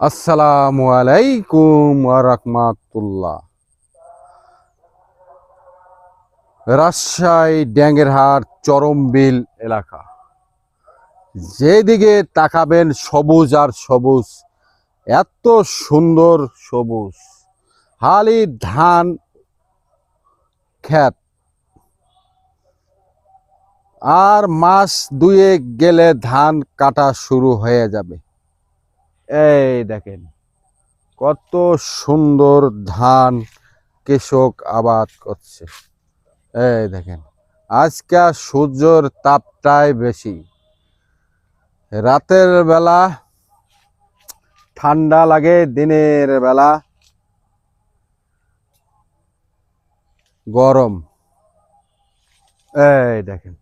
আসসালামু আলাইকুম রাহমাতুল্লাহ। রাজশাহী ড্যাঙ্গেরহাট চরমবিল এলাকা। যেদিকে তাকাবেন সবুজ আর সবুজ, এত সুন্দর সবুজ। হালি ধান ক্ষেত। আর মাস দুয়েক গেলে ধান কাটা শুরু হয়ে যাবে। এই দেখেন, কত সুন্দর ধান কৃষক আবাদ করছে। এই দেখেন, আজকে সূর্যর তাপটাই বেশি। রাতের বেলা ঠান্ডা লাগে, দিনের বেলা গরম। এই দেখেন